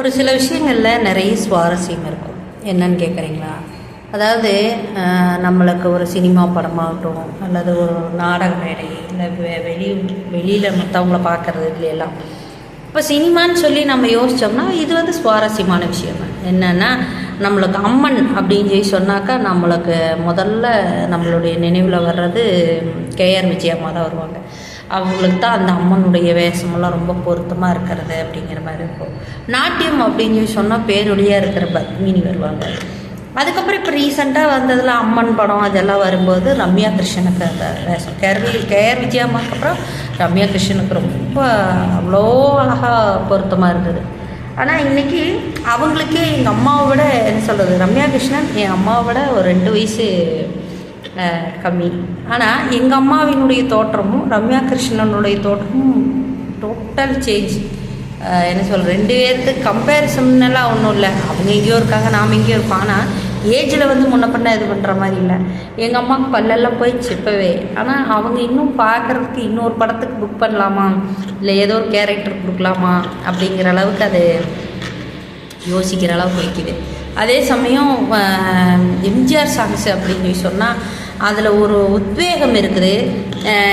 ஒரு சில விஷயங்களில் நிறைய சுவாரஸ்யம் இருக்கும். என்னன்னு கேட்குறீங்களா அதாவது நம்மளுக்கு ஒரு சினிமா படமாகட்டும் அல்லது ஒரு நாடக மேடை இல்லை வெளி வெளியில் மற்றவங்கள பார்க்குறது இல்லையெல்லாம் இப்போ சினிமான்னு சொல்லி நம்ம யோசித்தோம்னா இது வந்து சுவாரஸ்யமான விஷயம். தான் என்னென்னா நம்மளுக்கு அம்மன் அப்படின்னு சொல்லி சொன்னாக்கா நம்மளுக்கு முதல்ல நம்மளுடைய நினைவில் வர்றது கேஆர் விஜயம்மா தான் வருவாங்க. அவங்களுக்கு தான் அந்த அம்மனுடைய வேஷமெல்லாம் ரொம்ப பொருத்தமாக இருக்கிறது அப்படிங்கிற மாதிரி இருக்கும். நாட்டியம் அப்படின்னு சொல்லி சொன்னால் பேரொழியாக இருக்கிற பத்மினி வருவாங்க. அதுக்கப்புறம் இப்போ ரீசெண்டாக வந்ததில் அம்மன் படம் அதெல்லாம் வரும்போது ரம்யா கிருஷ்ணனுக்கு அந்த வேஷம். கேர்வி கேஆர் விஜயம்மாக்கு அப்புறம் ரம்யா கிருஷ்ணனுக்கு ரொம்ப அவ்வளோ அழகாக பொருத்தமாக இருந்தது. ஆனால் இன்றைக்கி அவங்களுக்கே எங்கள் அம்மாவை விட என்ன சொல்கிறது ரம்யா கிருஷ்ணன் என் அம்மாவை விட ஒரு ரெண்டு வயசு கம்மி. ஆனால் எங்கள் அம்மாவினுடைய தோற்றமும் ரம்யா கிருஷ்ணனுடைய தோற்றமும் டோட்டல் சேஞ்ச் என்ன சொல்ற ரெண்டு பேர்த்துக்கு கம்பேரிசம்னெல்லாம் ஒன்றும் இல்லை. அவங்க எங்கேயோ இருக்காங்க நாம் எங்கேயோ இருக்கோம். ஆனால் ஏஜில் வந்து முன்ன பண்ண இது பண்ணுற மாதிரி இல்லை. எங்கள் அம்மாவுக்கு பல்லெல்லாம் போய் சிப்பவே ஆனால் அவங்க இன்னும் பார்க்குறதுக்கு இன்னொரு படத்துக்கு புக் பண்ணலாமா? இல்லை ஏதோ ஒரு கேரக்டர் கொடுக்கலாமா? அப்படிங்கிற அளவுக்கு அது யோசிக்கிற அளவுக்கு வைக்குது அதே சமயம் எம்ஜிஆர் சாங்ஸ் அப்படின்னு சொல்லி சொன்னால் அதில் ஒரு உத்வேகம் இருக்குது.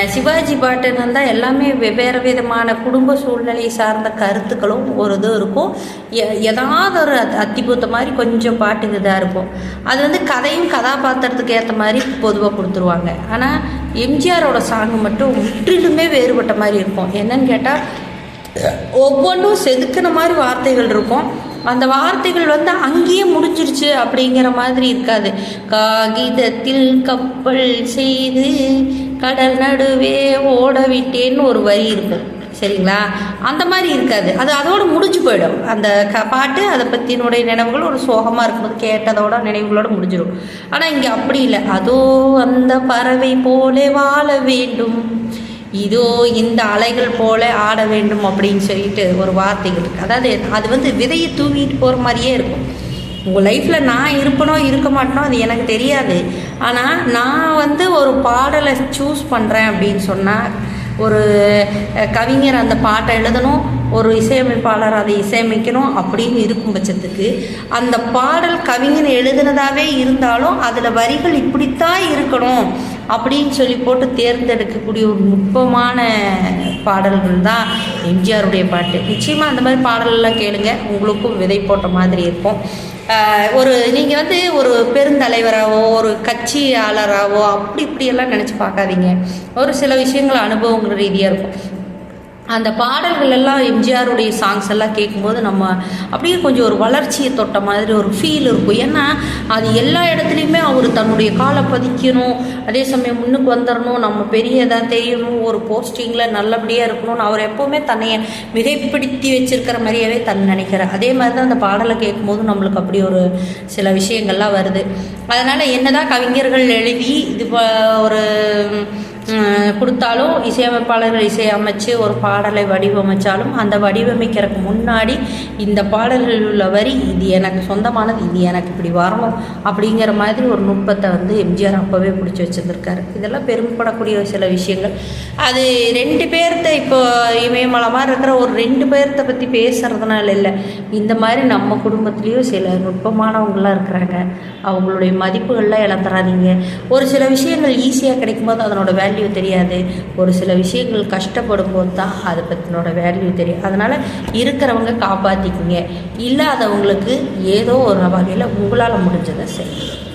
சிவாஜி பாட்டுன்னு வந்தால் எல்லாமே வெவ்வேறு விதமான குடும்ப சூழ்நிலை சார்ந்த கருத்துக்களும் ஒரு இது இருக்கும். எ- ஏதாவது ஒரு அத்- அத்திபூத்த மாதிரி கொஞ்சம் பாட்டுக்கு இதாக இருக்கும். அது வந்து கதையும் கதாபாத்திரத்துக்கு ஏற்ற மாதிரி பொதுவாக கொடுத்துருவாங்க. ஆனால் எம்ஜிஆரோட சாங் மட்டும் முற்றிலுமே வேறுபட்ட மாதிரி இருக்கும். என்னன்னு கேட்டால் ஒவ்வொன்றும் செதுக்கின மாதிரி வார்த்தைகள் இருக்கும். அந்த வார்த்தைகள் வந்து அங்கேயே முடிஞ்சிருச்சு அப்படிங்கிற மாதிரி இருக்காது. காகிதத்தில் கப்பல் செய்து கடல் நடுவே ஓட விட்டேன்னு ஒரு வரி இருக்கும். சரிங்களா? அந்த மாதிரி இருக்காது. அது அதோடு முடிஞ்சு போயிடும். அந்த க பாட்டு அதை பற்றினுடைய நினைவுகள் ஒரு சோகமாக இருக்கும்போது கேட்டதோட நினைவுகளோடு முடிஞ்சிடும் ஆனால் இங்கே அப்படி இல்லை. அதோ அந்த பறவை போலே வாழ வேண்டும். இதோ இந்த அலைகள் போல ஆட வேண்டும் அப்படின்னு சொல்லிட்டு ஒரு வார்த்தைகள் இருக்குது அதாவது அது வந்து விதையை தூவிட்டு போகிற மாதிரியே இருக்கும். உங்கள் லைஃப்பில் நான் இருப்பனோ இருக்க மாட்டேனோ அது எனக்கு தெரியாது. ஆனால் நான் வந்து ஒரு பாடலை சூஸ் பண்ணுறேன் அப்படின்னு சொன்னால் ஒரு கவிஞர் அந்த பாட்டை எழுதணும் ஒரு இசையமைப்பாளர் அதை இசையமைக்கணும் அப்படின்னு இருக்கும் பட்சத்துக்கு அந்த பாடல் கவிஞர் எழுதுனதாகவே இருந்தாலும் அதில் வரிகள் இப்படித்தான் இருக்கணும். அப்படின்னு சொல்லி போட்டு தேர்ந்தெடுக்கக்கூடிய ஒரு நுட்பமான பாடல்கள் தான் எம்ஜிஆருடைய பாட்டு. நிச்சயமாக அந்த மாதிரி பாடலெல்லாம் கேளுங்க. உங்களுக்கும் விதை போட்ட மாதிரி இருக்கும். ஒரு நீங்கள் வந்து ஒரு பெருந்தலைவராகவோ ஒரு கட்சியாளராகவோ அப்படி இப்படியெல்லாம் நினச்சி பார்க்காதீங்க. ஒரு சில விஷயங்கள் அனுபவங்கள் ரீதியாக இருக்கும். அந்த பாடல்கள் எல்லாம் எம்ஜிஆருடைய சாங்ஸ் எல்லாம் கேட்கும்போது நம்ம அப்படியே கொஞ்சம் ஒரு வளர்ச்சியை தொட்ட மாதிரி ஒரு ஃபீல் இருக்கும். ஏன்னா அது எல்லா இடத்துலையுமே அவர் தன்னுடைய காலை பதிக்கணும் அதே சமயம் முன்னுக்கு வந்துடணும் நம்ம பெரிய இதாக தெரியணும் ஒரு போஸ்டிங்கில் நல்லபடியாக இருக்கணும்னு அவர் எப்போவுமே தன்னையை மிகைப்படுத்தி வச்சிருக்கிற மாதிரியாவே தன் நினைக்கிறார். அதே மாதிரி தான் அந்த பாடலை கேட்கும்போது நம்மளுக்கு அப்படி ஒரு சில விஷயங்கள்லாம் வருது. அதனால் என்னதான் கவிஞர்கள் எழுதி இது ஒரு கொடுத்தாலும் இசையமைப்பாளர்கள் இசையமைச்சு ஒரு பாடலை வடிவமைச்சாலும் அந்த வடிவமைக்கிறதுக்கு முன்னாடி இந்த பாடல்களில் உள்ள வரி இது எனக்கு சொந்தமானது இது எனக்கு இப்படி வரணும் அப்படிங்கிற மாதிரி ஒரு நுட்பத்தை வந்து எம்ஜிஆர் அப்போவே பிடிச்சி வச்சுருந்துருக்காரு. இதெல்லாம் பெருமைப்படக்கூடிய சில விஷயங்கள். அது ரெண்டு பேர்த்த இப்போ இமயமலமாக இருக்கிற ஒரு ரெண்டு பேர்த்த பற்றி பேசுகிறதுனால இல்லை. இந்த மாதிரி நம்ம குடும்பத்துலேயும் சில நுட்பமானவங்களாம் இருக்கிறாங்க. அவங்களுடைய மதிப்புகள்லாம் இழந்துடாதீங்க ஒரு சில விஷயங்கள் ஈஸியாக கிடைக்கும்போது அதனோட வேல்யூ தெரியாது. ஒரு சில விஷயங்கள் கஷ்டப்படும் போது தான் அதை பற்றினோட வேல்யூ தெரியும். அதனால் இருக்கிறவங்க காப்பாற்றிக்குங்க இல்லாதவங்களுக்கு ஏதோ ஒரு வகையில் உங்களால் முடிஞ்சதை செய்யுங்க